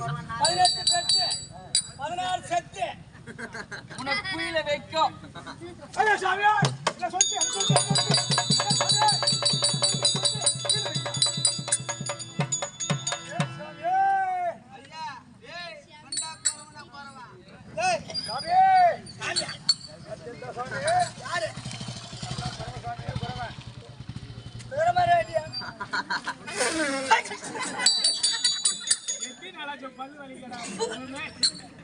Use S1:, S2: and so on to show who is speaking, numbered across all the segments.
S1: பதினெட்டு பெற்று பதினாறு செத்து உனக்கு குயில வைக்கும்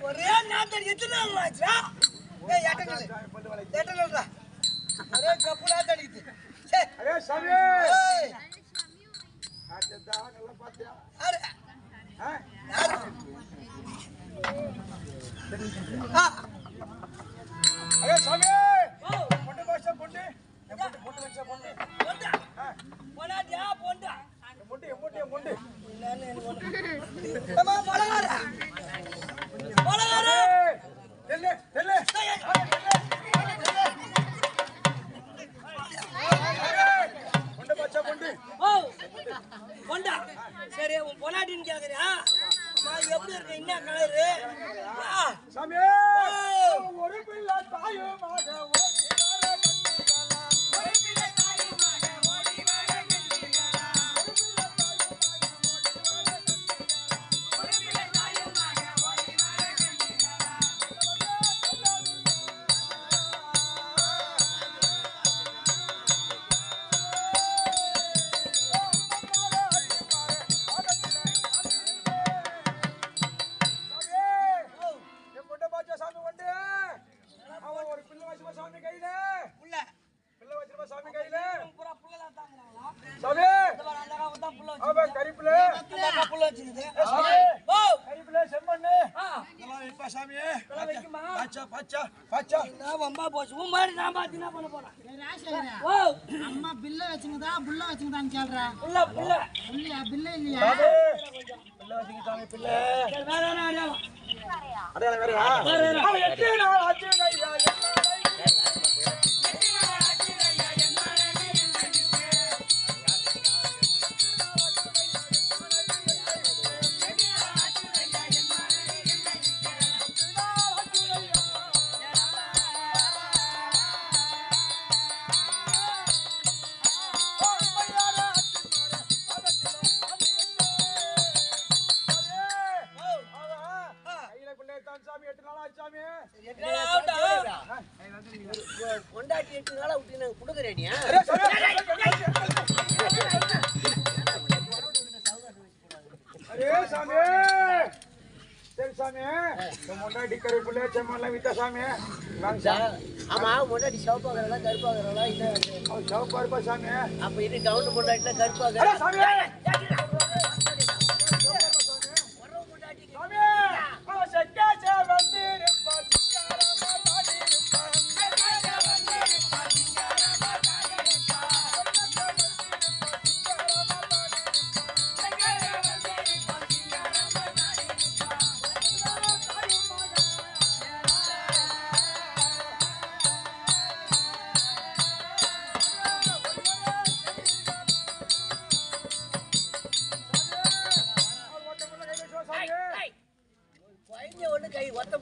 S1: ஒரே நாத்தடி எத்தனை நாள் ஆச்சுடா? ஏய், எட்டங்கல்லு. எட்டங்கல்லுடா. ஒரே கப்பு நாத்தடிக்குது. சே,
S2: அரே சாமி
S1: ஏய்,
S2: அடடா, நல்லா பாத்தியா
S1: யாரு?
S2: ஆ?
S1: யாரு? ஆ,
S2: அரே சாமி சாமி
S1: ஓ,
S2: கறிப்புல செம்மண்ணு. இதெல்லாம் வைப்பா சாமி.
S1: இதெல்லாம் வைக்குமா?
S2: பாச்சா பாச்சா பாச்சா
S1: என்ன வம்பா போச்சு? உன் மாதிரி நான் பார்த்து என்ன பண்ண போறேன்?
S3: ராஜசேகரா,
S1: ஓ
S3: அம்மா பில்ல வச்சுங்கதா புல்ல வச்சுங்கதான்னு கேள்றா.
S1: புள்ள புள்ள
S3: இல்லையா பில்ல இல்லையா?
S2: பிள்ளை வச்சுக்க சாமி
S1: சரி, வேற என்ன அடையாளம்
S2: அடையாளம் வேறயா?
S1: வேற வேற.
S2: எட்டு நாள் ஆச்சு சாமி.
S4: ஆமா முன்னாடி சிவப்பாகிறவளா கருப்பாகிறவளா இல்ல
S2: சிவப்பா இருப்பா சாமி.
S4: அப்ப இது டவுன் முன்னாடினா
S2: அரே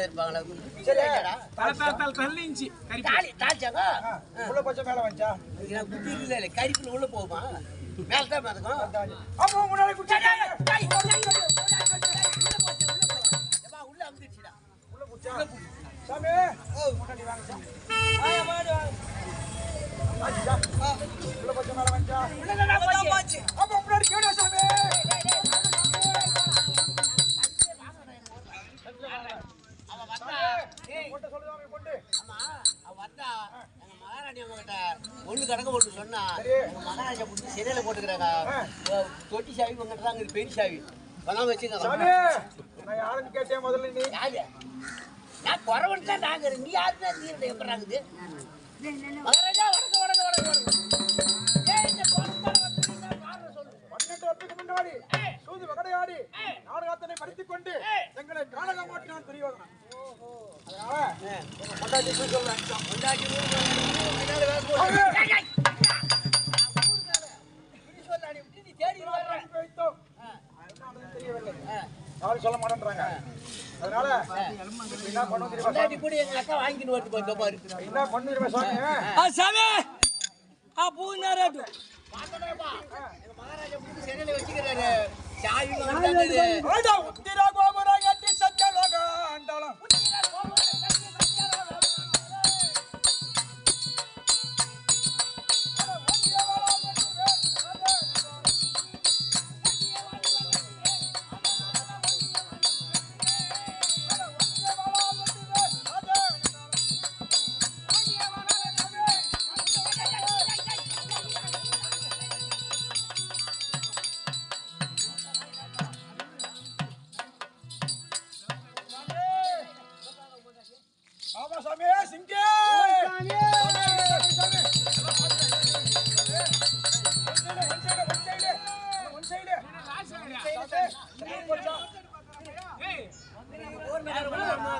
S4: வாங்காத இருப்பாங்களா
S2: சரி
S4: தாலி தாச்சாங்க
S2: ஆ, உள்ள பச்சை மேல வாங்கிச்சா
S4: எனக்கு புத்தி இல்ல இல்ல உள்ள போகுமா? மேல தான்
S2: அப்போ முன்னாடி குடிச்சா
S4: டேய், உள்ள போச்சு, உள்ள போச்சு. உள்ள.
S2: உள்ள சாமி.
S1: வாங்க,
S2: உள்ள பச்சை மேல வாங்கிச்சா
S4: உள்ளதாடா சொன்னா மகாராஜா புடிச்சு சிறையில போட்டுக்கிறாங்க தொட்டி சாவி தான் இருக்குது, பெரிய சாவி. வந்தாம வச்சுக்கோங்க.
S2: நான் யாருன்னு கேட்டேன் முதல்ல நீ.
S4: யாரு? நான் குறவன் தான் நாங்க. நீ யாருன்னா நீ என்ன எப்படாங்குது மகாராஜா
S2: முன்னாடி சூது வகடையாடி நாடகத்தினை படித்துக் கொண்டு எங்களை நாடகம் ஓட்டினான் பெரியவன் அதனால உங்க மாட்டேன் சொல்ல மாட்டேன்றாங்க. அதனால என்ன பண்ணுவோம் தெரியுமா
S4: கூட எங்க அக்கா வாங்கிட்டு வந்து போய்
S2: என்ன பண்ணுவோம் தெரியுமா
S1: சாமி சாமி! ஆ
S4: பூங்க ரேட்டு மகாராஜா சென்னையில வச்சுக்கிறாரு. சாவி